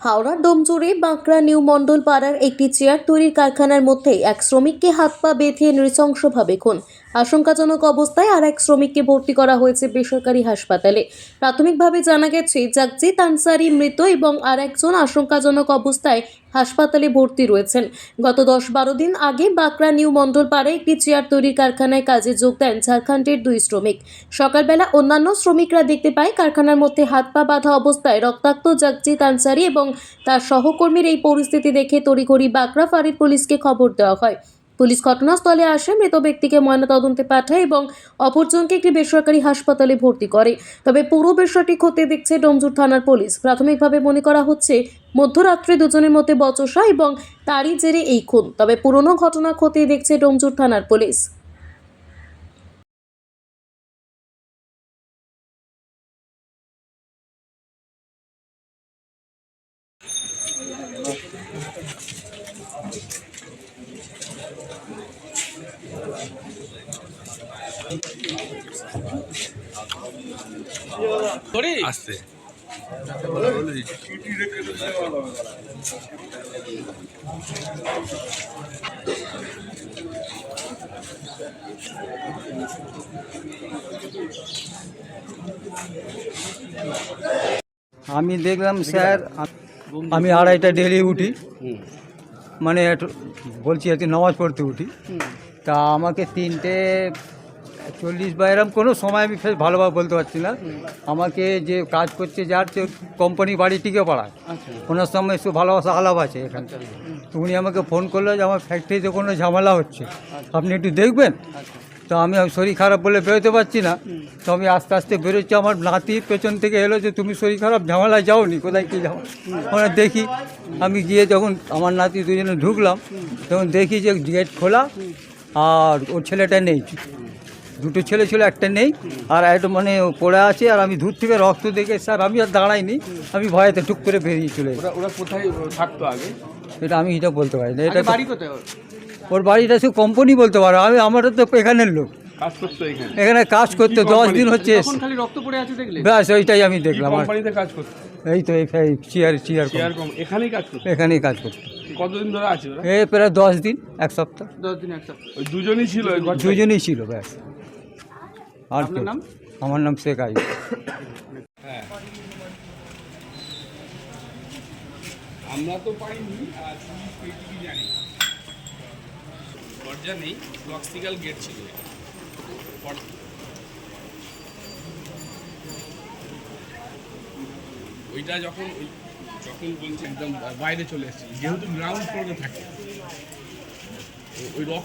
হাওড়ার ডোমজুড়ে বাঁকড়া নিউ মণ্ডল পাড়ার একটি চেয়ার তৈরির কারখানার মধ্যে এক শ্রমিককে হাত পা বেঁধে নৃশংসভাবে খুন। আশঙ্কাজনক অবস্থায় আর এক শ্রমিককে ভর্তি করা হয়েছে বেসরকারি হাসপাতালে। প্রাথমিকভাবে জানা গেছে, জাগজিৎ আনসারি মৃত এবং আর একজন আশঙ্কাজনক অবস্থায় হাসপাতালে ভর্তি রয়েছেন। গত দশ বারো দিন আগে বাঁকড়া নিউ মণ্ডল পাড়ায় একটি চেয়ার তৈরির কারখানায় কাজে যোগ দেন ঝাড়খণ্ডের দুই শ্রমিক। সকালবেলা অন্যান্য শ্রমিকরা দেখতে পায়, কারখানার মধ্যে হাত পা বাঁধা অবস্থায় রক্তাক্ত জাগজিৎ আনসারি এবং তার সহকর্মীর এই পরিস্থিতি দেখে তড়িঘড়ি বাঁকড়া ফাঁড়ির পুলিশকে খবর দেওয়া হয়। পুলিশ ঘটনাস্থলে আসে, মৃত ব্যক্তিকে ময়নাতদন্তে পাঠায় এবং অপরজনকে একটি বেসরকারি হাসপাতালে ভর্তি করে। তবে পুরো বিষয়টি খতিয়ে দেখছে ডোমজুর থানার পুলিশ। প্রাথমিকভাবে মনে করা হচ্ছে, মধ্যরাত্রে দুজনের মধ্যে বচসা এবং তারই জেরে এই খুন। তবে পুরনো ঘটনা খতিয়ে দেখছে ডোমজুর থানার পুলিশ। আসতে আমি দেখলাম স্যার আমি আড়াইটা ডেলি উঠি। মানে একটু বলছি আর কি নামাজ পড়তে উঠি। তা আমাকে তিনটে চল্লিশ বা এরম কোনো সময় আমি ফের ভালোভাবে বলতে পারছি না। আমাকে যে কাজ করছে যার যে কোম্পানি বাড়ি টিকে পাড়ায় ওনার সঙ্গে একটু ভালোবাসা আলাপ আছে এখানটা তো উনি আমাকে ফোন করল যে আমার ফ্যাক্টরিতে কোনো ঝামেলা হচ্ছে। আপনি একটু দেখবেন? তো আমি শরীর খারাপ বলে বেরোতে পারছি না। তো আমি আস্তে আস্তে বেরোচ্ছি। আমার নাতি পেছন থেকে এলো যে তুমি শরীর খারাপ? ঝামেলায় যাওনি? কোথায় কী যাও ওখানে দেখি। আমি গিয়ে যখন আমার নাতি দুজনে ঢুকলাম তখন দেখি যে গেট খোলা আর ওর ছেলেটা নেই। দুটো ছেলে ছিল একটা নেই। আর একটা মানে পড়ে আছে আর আমি দূর থেকে রক্ত দেখে স্যার আমি আর দাঁড়াইনি। আমি ভয়েতে টুক করে বেরিয়ে চলে ওরা ওরা কোথায় থাকতো আগে? এটা আমি এটা বলতে পারি না এটা বাড়ি কোথায় ওর? বাড়িটা সে কোম্পানি বলতে পারো। আমি আমারও তো এখানের লোক। এখানে? কাজ করতে দশ দিন হচ্ছে ব্যাস ওইটাই আমি দেখলাম। এই তো এই চেয়ার চেয়ার এখানেই কাজ করতো? এখানেই কাজ করতো। কতদিন ধরে আছে এই প্রায় দশ দিন এক সপ্তাহ। দশ দিন একটা ওই দুজনই ছিল দুজনেই ছিল ব্যাস। আর আপনার নাম? আমার নাম শেখ আই হ্যাঁ। আমরা তো পাইনি আর পেয়েছি জানি। দরজা নেই ক্লক্সিক্যাল গেট ছিল ওইটা যখন যখন বলছে একদম বাইরে চলে এসেছি যেহেতু গ্রাউন্ড ফ্লোরে থাকে। ওই রক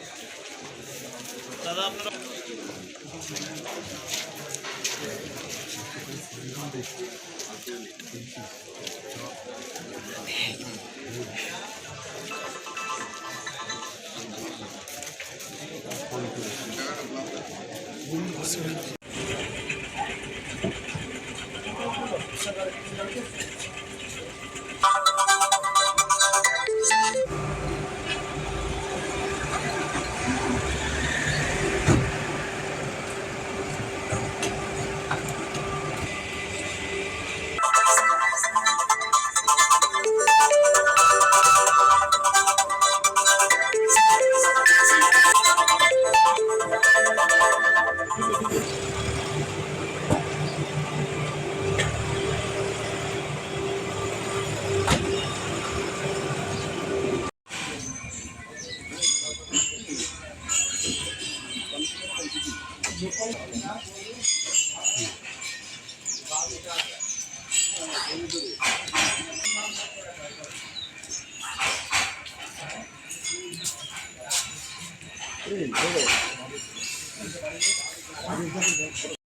Selamlar. Bismillahirrahmanirrahim. 그런 데,